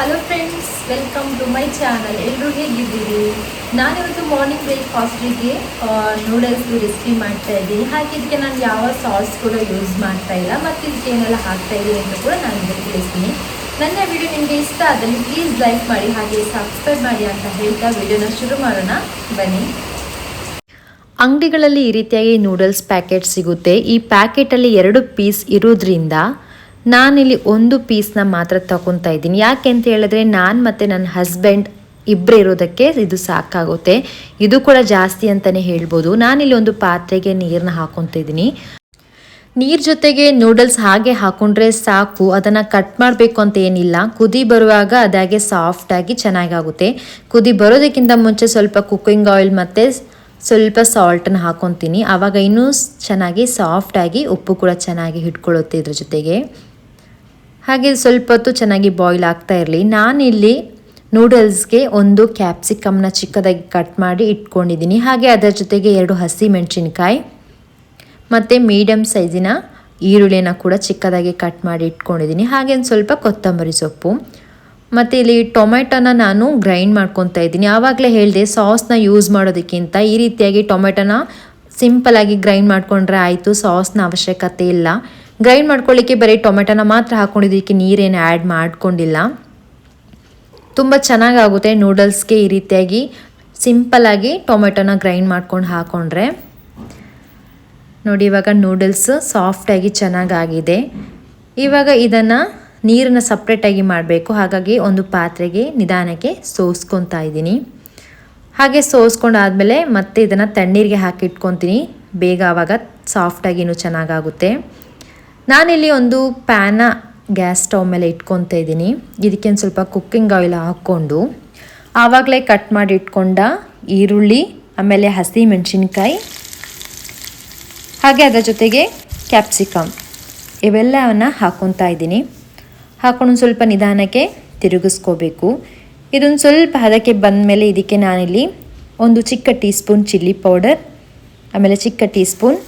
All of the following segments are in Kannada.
Hello friends welcome to my channel ಎಲ್ಲರೂ ಹೇಗಿದ್ದೀರಿ? ನಾನಿವತ್ತು ಮಾರ್ನಿಂಗ್ ಬ್ರೇಕ್ಫಾಸ್ಟಿಗೆ ನೂಡಲ್ಸ್ ರೆಸಿಪಿ ಮಾಡ್ತಾ ಇದ್ದೀನಿ. ಹಾಗೆ ನಾನು ಯಾವ ಸಾಸ್ ಕೂಡ ಯೂಸ್ ಮಾಡ್ತಾ ಇಲ್ಲ, ಮತ್ತು ಇದಕ್ಕೆ ಏನೆಲ್ಲ ಹಾಕ್ತಾ ಇದ್ದೀನಿ ಅಂತ ಕೂಡ ನಾನು ಇದಕ್ಕೆ ತಿಳಿಸ್ತೀನಿ. ನನ್ನ ವಿಡಿಯೋ ನಿಮಗೆ ಇಷ್ಟ ಆದಲ್ಲಿ ಪ್ಲೀಸ್ ಲೈಕ್ ಮಾಡಿ, ಹಾಗೆ ಸಬ್ಸ್ಕ್ರೈಬ್ ಮಾಡಿ ಅಂತ ಹೇಳ್ತಾ ವಿಡಿಯೋನ ಶುರು ಮಾಡೋಣ. ಬನ್ನಿ. ಅಂಗಡಿಗಳಲ್ಲಿ ಈ ರೀತಿಯಾಗಿ ನೂಡಲ್ಸ್ ಪ್ಯಾಕೆಟ್ ಸಿಗುತ್ತೆ. ಈ ಪ್ಯಾಕೆಟಲ್ಲಿ ಎರಡು ಪೀಸ್ ಇರೋದ್ರಿಂದ ನಾನಿಲ್ಲಿ ಒಂದು ಪೀಸ್ನ ಮಾತ್ರ ತಗೊತಾ ಇದ್ದೀನಿ. ಯಾಕೆ ಅಂತ ಹೇಳಿದ್ರೆ ನಾನು ಮತ್ತು ನನ್ನ ಹಸ್ಬೆಂಡ್ ಇಬ್ಬರು ಇರೋದಕ್ಕೆ ಇದು ಸಾಕಾಗುತ್ತೆ. ಇದು ಕೂಡ ಜಾಸ್ತಿ ಅಂತಲೇ ಹೇಳ್ಬೋದು. ನಾನಿಲ್ಲಿ ಒಂದು ಪಾತ್ರೆಗೆ ನೀರನ್ನ ಹಾಕೊತಿದ್ದೀನಿ ನೀರ್ ಜೊತೆಗೆ ನೂಡಲ್ಸ್ ಹಾಗೆ ಹಾಕೊಂಡ್ರೆ ಸಾಕು. ಅದನ್ನು ಕಟ್ ಮಾಡಬೇಕು ಅಂತ ಏನಿಲ್ಲ. ಕುದಿ ಬರುವಾಗ ಅದಾಗೆ ಸಾಫ್ಟಾಗಿ ಚೆನ್ನಾಗಾಗುತ್ತೆ. ಕುದಿ ಬರೋದಕ್ಕಿಂತ ಮುಂಚೆ ಸ್ವಲ್ಪ ಕುಕ್ಕಿಂಗ್ ಆಯಿಲ್ ಮತ್ತು ಸ್ವಲ್ಪ ಸಾಲ್ಟನ್ನು ಹಾಕೊತೀನಿ. ಆವಾಗ ಇನ್ನೂ ಚೆನ್ನಾಗಿ ಸಾಫ್ಟಾಗಿ ಉಪ್ಪು ಕೂಡ ಚೆನ್ನಾಗಿ ಹಿಡ್ಕೊಳ್ಳುತ್ತೆ ಇದ್ರ ಜೊತೆಗೆ. ಹಾಗೆ ಸ್ವಲ್ಪ ಹೊತ್ತು ಚೆನ್ನಾಗಿ ಬಾಯ್ಲ್ ಆಗ್ತಾ ಇರಲಿ. ನಾನಿಲ್ಲಿ ನೂಡಲ್ಸ್ಗೆ ಒಂದು ಕ್ಯಾಪ್ಸಿಕಮ್ನ ಚಿಕ್ಕದಾಗಿ ಕಟ್ ಮಾಡಿ ಇಟ್ಕೊಂಡಿದ್ದೀನಿ. ಹಾಗೆ ಅದರ ಜೊತೆಗೆ ಎರಡು ಹಸಿ ಮೆಣಸಿನ್ಕಾಯಿ ಮತ್ತು ಮೀಡಿಯಮ್ ಸೈಜಿನ ಈರುಳ್ಳಿನ ಕೂಡ ಚಿಕ್ಕದಾಗಿ ಕಟ್ ಮಾಡಿ ಇಟ್ಕೊಂಡಿದ್ದೀನಿ. ಹಾಗೆ ಒಂದು ಸ್ವಲ್ಪ ಕೊತ್ತಂಬರಿ ಸೊಪ್ಪು ಮತ್ತು ಇಲ್ಲಿ ಟೊಮೆಟೊನ ನಾನು ಗ್ರೈಂಡ್ ಮಾಡ್ಕೊತಾ ಇದ್ದೀನಿ. ಆವಾಗಲೇ ಹೇಳಿದೆ ಸಾಸ್ನ ಯೂಸ್ ಮಾಡೋದಕ್ಕಿಂತ ಈ ರೀತಿಯಾಗಿ ಟೊಮೆಟೊನ ಆಗಿ ಗ್ರೈಂಡ್ ಮಾಡಿಕೊಂಡ್ರೆ ಆಯಿತು. ಸಾಸ್ನ ಅವಶ್ಯಕತೆ ಇಲ್ಲ. ಗ್ರೈಂಡ್ ಮಾಡ್ಕೊಳ್ಳಿಕ್ಕೆ ಬರೀ ಟೊಮೆಟೊನ ಮಾತ್ರ ಹಾಕ್ಕೊಂಡಿದ್ದಕ್ಕೆ ನೀರೇನು ಆ್ಯಡ್ ಮಾಡ್ಕೊಂಡಿಲ್ಲ. ತುಂಬ ಚೆನ್ನಾಗಾಗುತ್ತೆ ನೂಡಲ್ಸ್ಗೆ ಈ ರೀತಿಯಾಗಿ ಸಿಂಪಲಾಗಿ ಟೊಮೆಟೊನ ಗ್ರೈಂಡ್ ಮಾಡ್ಕೊಂಡು ಹಾಕ್ಕೊಂಡ್ರೆ ನೋಡಿ, ಇವಾಗ ನೂಡಲ್ಸ್ ಸಾಫ್ಟಾಗಿ ಚೆನ್ನಾಗಾಗಿದೆ. ಇವಾಗ ಇದನ್ನು ನೀರನ್ನು ಸಪ್ರೇಟಾಗಿ ಮಾಡಬೇಕು. ಹಾಗಾಗಿ ಒಂದು ಪಾತ್ರೆಗೆ ನಿಧಾನಕ್ಕೆ ಸೋಸ್ಕೊತಾ ಇದ್ದೀನಿ. ಹಾಗೆ ಸೋಸ್ಕೊಂಡಾದಮೇಲೆ ಮತ್ತೆ ಇದನ್ನು ತಣ್ಣೀರಿಗೆ ಹಾಕಿಟ್ಕೊತೀನಿ. ಬೇಗ ಆವಾಗ ಸಾಫ್ಟಾಗಿನೂ ಚೆನ್ನಾಗಾಗುತ್ತೆ. ನಾನಿಲ್ಲಿ ಒಂದು ಪ್ಯಾನ ಗ್ಯಾಸ್ ಸ್ಟವ್ ಮೇಲೆ ಇಟ್ಕೊತಾ ಇದ್ದೀನಿ. ಇದಕ್ಕೆ ಒಂದು ಸ್ವಲ್ಪ ಕುಕ್ಕಿಂಗ್ ಆಯಿಲ್ ಹಾಕ್ಕೊಂಡು ಆವಾಗಲೇ ಕಟ್ ಮಾಡಿ ಇಟ್ಕೊಂಡ ಈರುಳ್ಳಿ, ಆಮೇಲೆ ಹಸಿ ಮೆಣಸಿನ್ಕಾಯಿ, ಹಾಗೆ ಅದರ ಜೊತೆಗೆ ಕ್ಯಾಪ್ಸಿಕಮ್ ಇವೆಲ್ಲವನ್ನು ಹಾಕ್ಕೊತಾ ಇದ್ದೀನಿ. ಹಾಕೊಂಡು ಸ್ವಲ್ಪ ನಿಧಾನಕ್ಕೆ ತಿರುಗಿಸ್ಕೋಬೇಕು. ಇದೊಂದು ಸ್ವಲ್ಪ ಹದಕ್ಕೆ ಬಂದ ಮೇಲೆ ಇದಕ್ಕೆ ನಾನಿಲ್ಲಿ ಒಂದು ಚಿಕ್ಕ ಟೀ ಸ್ಪೂನ್ ಚಿಲ್ಲಿ ಪೌಡರ್, ಆಮೇಲೆ ಚಿಕ್ಕ ಟೀ ಸ್ಪೂನ್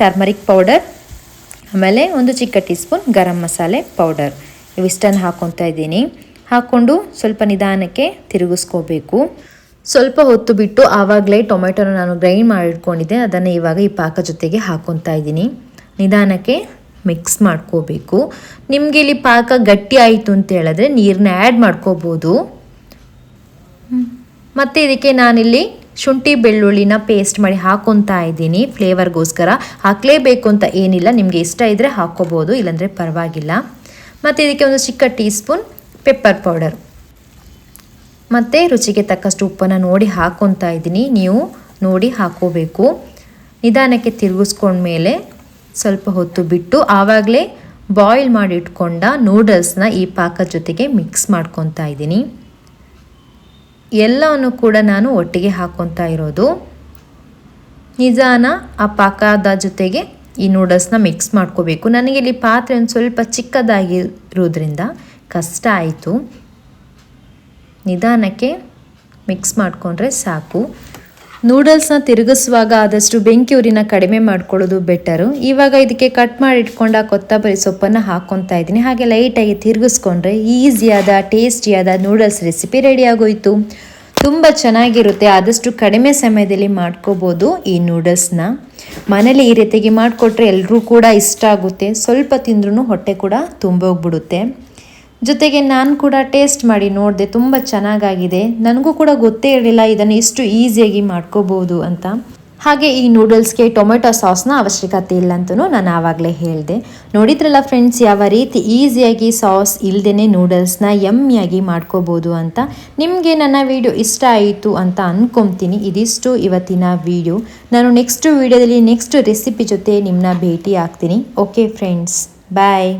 ಟರ್ಮರಿಕ್ ಪೌಡರ್ ಆಮೇಲೆ ಒಂದು ಚಿಕ್ಕ tea spoon garam masala powder. ಇವಿಷ್ಟನ್ನು ಹಾಕ್ಕೊತಾ ಇದ್ದೀನಿ. ಹಾಕ್ಕೊಂಡು ಸ್ವಲ್ಪ ನಿಧಾನಕ್ಕೆ ತಿರುಗಿಸ್ಕೋಬೇಕು. ಸ್ವಲ್ಪ ಹೊತ್ತು ಬಿಟ್ಟು ಆವಾಗಲೇ ಟೊಮೆಟೊನ ನಾನು ಗ್ರೈಂಡ್ ಮಾಡಿಟ್ಕೊಂಡಿದ್ದೆ. ಅದನ್ನು ಇವಾಗ ಈ ಪಾಕ ಜೊತೆಗೆ ಹಾಕ್ಕೊತಾ ಇದ್ದೀನಿ. ನಿಧಾನಕ್ಕೆ ಮಿಕ್ಸ್ ಮಾಡ್ಕೋಬೇಕು. ನಿಮಗೆ ಇಲ್ಲಿ ಪಾಕ ಗಟ್ಟಿ ಆಯಿತು ಅಂತ ಹೇಳಿದ್ರೆ ನೀರನ್ನ ಆ್ಯಡ್ ಮಾಡ್ಕೋಬೋದು. ಮತ್ತು ಇದಕ್ಕೆ ನಾನಿಲ್ಲಿ ಶುಂಠಿ ಬೆಳ್ಳುಳ್ಳಿನ ಪೇಸ್ಟ್ ಮಾಡಿ ಹಾಕೊತಾ ಇದ್ದೀನಿ. ಫ್ಲೇವರ್ಗೋಸ್ಕರ ಹಾಕಲೇಬೇಕು ಅಂತ ಏನಿಲ್ಲ. ನಿಮಗೆ ಇಷ್ಟ ಇದ್ದರೆ ಹಾಕ್ಕೋಬೋದು, ಇಲ್ಲಾಂದರೆ ಪರವಾಗಿಲ್ಲ. ಮತ್ತು ಇದಕ್ಕೆ ಒಂದು ಚಿಕ್ಕ ಟೀ ಸ್ಪೂನ್ ಪೆಪ್ಪರ್ ಪೌಡರ್ ಮತ್ತು ರುಚಿಗೆ ತಕ್ಕಷ್ಟು ಉಪ್ಪನ್ನು ನೋಡಿ ಹಾಕ್ಕೊತಾ ಇದ್ದೀನಿ. ನೀವು ನೋಡಿ ಹಾಕೋಬೇಕು ನಿಧಾನಕ್ಕೆ ತಿರುಗಿಸ್ಕೊಂಡ್ಮೇಲೆ ಸ್ವಲ್ಪ ಹೊತ್ತು ಬಿಟ್ಟು ಆವಾಗಲೇ ಬಾಯ್ಲ್ ಮಾಡಿ ಇಟ್ಕೊಂಡ ನೂಡಲ್ಸ್ನ ಈ ಪಾಕದ ಜೊತೆಗೆ ಮಿಕ್ಸ್ ಮಾಡ್ಕೊತಾ ಇದ್ದೀನಿ. ಎಲ್ಲವನ್ನು ಕೂಡ ನಾನು ಒಟ್ಟಿಗೆ ಹಾಕ್ಕೊತಾ ಇರೋದು. ನಿಜಾನ ಆ ಪಾಕದ ಜೊತೆಗೆ ಈ ನೂಡಲ್ಸ್ನ ಮಿಕ್ಸ್ ಮಾಡ್ಕೋಬೇಕು. ನನಗೆ ಇಲ್ಲಿ ಪಾತ್ರೆ ಒಂದು ಸ್ವಲ್ಪ ಚಿಕ್ಕದಾಗಿರೋದ್ರಿಂದ ಕಷ್ಟ ಆಯಿತು. ನಿಧಾನಕ್ಕೆ ಮಿಕ್ಸ್ ಮಾಡಿಕೊಂಡ್ರೆ ಸಾಕು. ನೂಡಲ್ಸ್ನ ತಿರುಗಿಸುವಾಗ ಆದಷ್ಟು ಬೆಂಕಿ ಉರಿನ ಕಡಿಮೆ ಮಾಡ್ಕೊಳ್ಳೋದು ಬೆಟರು ಇವಾಗ ಇದಕ್ಕೆ ಕಟ್ ಮಾಡಿ ಇಟ್ಕೊಂಡ ಕೊತ್ತಂಬರಿ ಸೊಪ್ಪನ್ನು ಹಾಕೊತಾ ಇದ್ದೀನಿ. ಹಾಗೆ ಲೈಟಾಗಿ ತಿರುಗಿಸ್ಕೊಂಡ್ರೆ ಈಸಿಯಾದ ಟೇಸ್ಟಿಯಾದ ನೂಡಲ್ಸ್ ರೆಸಿಪಿ ರೆಡಿ ಆಗೋಯ್ತು. ತುಂಬ ಚೆನ್ನಾಗಿರುತ್ತೆ. ಆದಷ್ಟು ಕಡಿಮೆ ಸಮಯದಲ್ಲಿ ಮಾಡ್ಕೋಬೋದು ಈ ನೂಡಲ್ಸ್ನ. ಮನೇಲಿ ಈ ರೀತಿಗೆ ಮಾಡಿಕೊಟ್ರೆ ಎಲ್ಲರೂ ಕೂಡ ಇಷ್ಟ ಆಗುತ್ತೆ. ಸ್ವಲ್ಪ ತಿಂದ್ರೂ ಹೊಟ್ಟೆ ಕೂಡ ತುಂಬೋಗ್ಬಿಡುತ್ತೆ. ಜೊತೆಗೆ ನಾನು ಕೂಡ ಟೇಸ್ಟ್ ಮಾಡಿ ನೋಡಿದೆ ತುಂಬ ಚೆನ್ನಾಗಾಗಿದೆ. ನನಗೂ ಕೂಡ ಗೊತ್ತೇ ಇರಲಿಲ್ಲ ಇದನ್ನು ಇಷ್ಟು ಈಸಿಯಾಗಿ ಮಾಡ್ಕೋಬೋದು ಅಂತ. ಹಾಗೆ ಈ ನೂಡಲ್ಸ್ಗೆ ಟೊಮೆಟೊ ಸಾಸ್ನ ಅವಶ್ಯಕತೆ ಇಲ್ಲ ಅಂತಲೂ ನಾನು ಆವಾಗಲೇ ಹೇಳಿದೆ. ನೋಡಿದ್ರಲ್ಲ ಫ್ರೆಂಡ್ಸ್, ಯಾವ ರೀತಿ ಈಸಿಯಾಗಿ ಸಾಸ್ ಇಲ್ಲದೇ ನೂಡಲ್ಸ್ನ ಯಮ್ಮಿಯಾಗಿ ಮಾಡ್ಕೋಬೋದು ಅಂತ. ನಿಮಗೆ ನನ್ನ ವಿಡಿಯೋ ಇಷ್ಟ ಆಯಿತು ಅಂತ ಅಂದ್ಕೊತೀನಿ ಇದಿಷ್ಟು ಇವತ್ತಿನ ವಿಡಿಯೋ. ನಾನು ನೆಕ್ಸ್ಟ್ ವಿಡಿಯೋದಲ್ಲಿ ನೆಕ್ಸ್ಟ್ ರೆಸಿಪಿ ಜೊತೆ ನಿಮ್ಮನ್ನ ಭೇಟಿ ಆಗ್ತೀನಿ ಓಕೆ ಫ್ರೆಂಡ್ಸ್, ಬಾಯ್.